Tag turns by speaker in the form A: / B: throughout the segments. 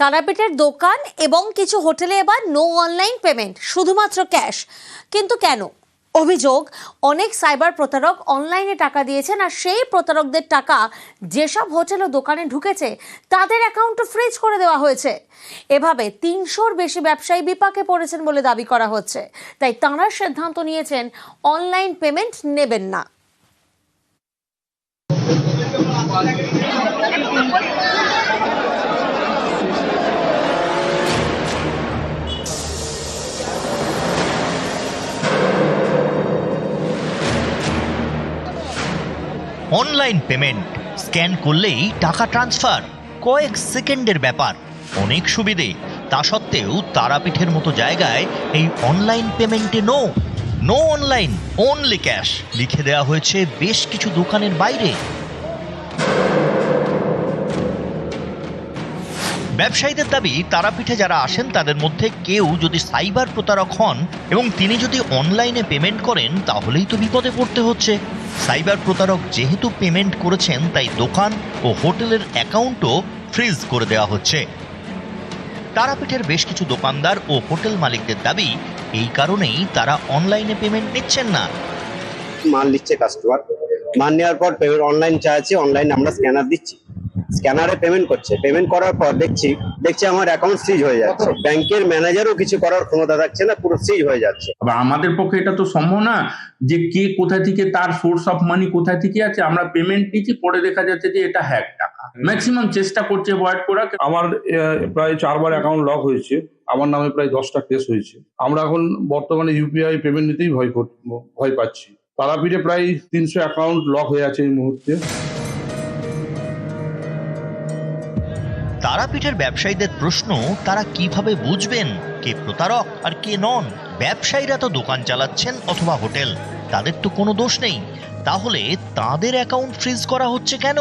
A: তারাপীঠের দোকান এবং কিছু হোটেলে এবার নো অনলাইন পেমেন্ট শুধুমাত্র ক্যাশ কিন্তু কেন? অভিযোগ, অনেক সাইবার প্রতারক অনলাইনে টাকা দিয়েছেন আর সেই প্রতারকদের টাকা যেসব হোটেল ও দোকানে ঢুকেছে, তাদের অ্যাকাউন্টও ফ্রিজ করে দেওয়া হয়েছে। এভাবে তিনশোর বেশি ব্যবসায়ী বিপাকে পড়েছেন বলে দাবি করা হচ্ছে। তাই তাঁরা সিদ্ধান্ত নিয়েছেন অনলাইন পেমেন্ট নেবেন না।
B: Online payment. স্ক্যান করলেই টাকা ট্রান্সফার, কয়েক সেকেন্ডের ব্যাপার। অনেক সুবিধে। তা সত্ত্বেও তারাপীঠের মতো জায়গায় এই অনলাইন পেমেন্টে no no online only cash লিখে দেওয়া হয়েছে বেশ কিছু দোকানের বাইরে। ব্যবসায়ীদের দাবি, তারাপীঠে যারা আসেন তাদের মধ্যে কেউ যদি সাইবার প্রতারক হন এবং তিনি যদি অনলাইনে পেমেন্ট করেন, তাহলেই তো বিপদে পড়তে হচ্ছে। সাইবার প্রতারক যেহেতু পেমেন্ট করেছেন, তাই দোকান ও হোটেলের অ্যাকাউন্টও ফ্রিজ করে দেওয়া হচ্ছে। তারাপীঠের বেশ কিছু দোকানদার ও হোটেল মালিকদের দাবি, এই কারণেই তারা অনলাইনে পেমেন্ট নিচ্ছেন না।
C: মাল নিচ্ছে কাস্টমার মাল নেওয়ার পর অনলাইন চাইছে, অনলাইন আমরা স্ক্যানার দিচ্ছি। স্ক্যানারে পেমেন্ট করছে। পেমেন্ট করার পর দেখছি দেখছি আমার অ্যাকাউন্ট সিজ হয়ে যাচ্ছে। ব্যাংকের ম্যানেজারও কিছু করার ক্ষমতা থাকছে না পুরো সিজ হয়ে যাচ্ছে।
D: আবার আমাদের পক্ষে এটা তো সম্ভব না যে কে কোথা থেকে তার সোর্স অফ মানি কোথা থেকে আছে। আমরা পেমেন্ট নিচ্ছি পরে দেখা যাচ্ছে যে এটা হ্যাক টাকা। ম্যাক্সিমাম চেষ্টা করছে অ্যাভয়েড করা।
E: আমার প্রায় চারবার অ্যাকাউন্ট লক হয়েছে। আমার নামে প্রায় দশটা কেস হয়েছে। আমরা এখন বর্তমানে ইউপিআই পেমেন্ট নিতেই ভয় ভয় পাচ্ছি। তারাপীঠে প্রায় তিনশো অ্যাকাউন্ট লক হয়ে আছে এই মুহূর্তে।
B: তারাপীঠের ব্যবসায়ীদের প্রশ্ন, তারা কীভাবে বুঝবেন কে প্রতারক আর কে নন? ব্যবসায়ীরা তো দোকান চালাচ্ছেন অথবা হোটেল, তাদের তো কোনো দোষ নেই। তাহলে তাদের অ্যাকাউন্ট ফ্রিজ করা হচ্ছে কেন?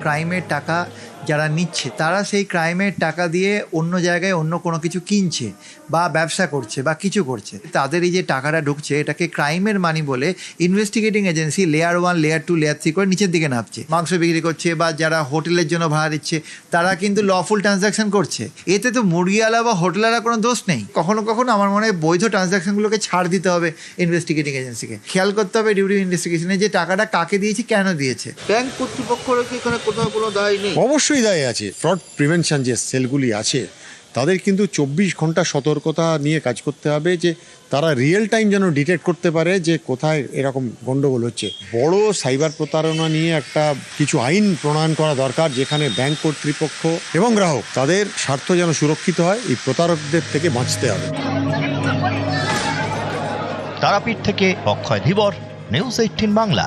F: ক্রাইমের টাকা যারা নিচ্ছে তারা সেই ক্রাইমের টাকা দিয়ে অন্য জায়গায় অন্য কোনো কিছু কিনছে বা ব্যবসা করছে বা কিছু করছে। তাদের এই যে টাকাটা ঢুকছে এটাকে ক্রাইমের মানি বলে investigating agency layer one layer two layer three করে নিচের দিকে নামছে। মাংস বিক্রি করছে বা যারা হোটেলের জন্য ভাড়া দিচ্ছে তারা কিন্তু লফুল ট্রানজাকশন করছে। এতে তো মুরগিওয়ালা বা হোটেলারা কোনো দোষ নেই। কখনো কখনো আমার মনে হয় বৈধ ট্রানজাকশনগুলোকে ছাড় দিতে হবে ইনভেস্টিগেটিং এজেন্সিকে খেয়াল করতে হবে ডিউটি ইনভেস্টিগেশনে যে টাকাটা কাকে দিয়েছে কেন দিয়েছে।
G: ব্যাংক কর্তৃপক্ষের কি এখানে কোথাও কোনো দায় নেই?
H: অবশ্যই দায় আছে ফ্রড প্রিভেনশন যে সেলগুলি আছে, তাদের কিন্তু চব্বিশ ঘণ্টা সতর্কতা নিয়ে কাজ করতে হবে যে তারা রিয়েল টাইম যেন ডিটেক্ট করতে পারে যে কোথায় এরকম গন্ডগোল হচ্ছে। বড় সাইবার প্রতারণা নিয়ে একটা কিছু আইন প্রণয়ন করা দরকার যেখানে ব্যাংক কর্তৃপক্ষ এবং গ্রাহক তাদের স্বার্থ যেন সুরক্ষিত হয়, এই প্রতারকদের থেকে বাঁচতে হবে।
B: তারাপীঠ থেকে অক্ষয় ধীবর নিউজ এইটিন বাংলা।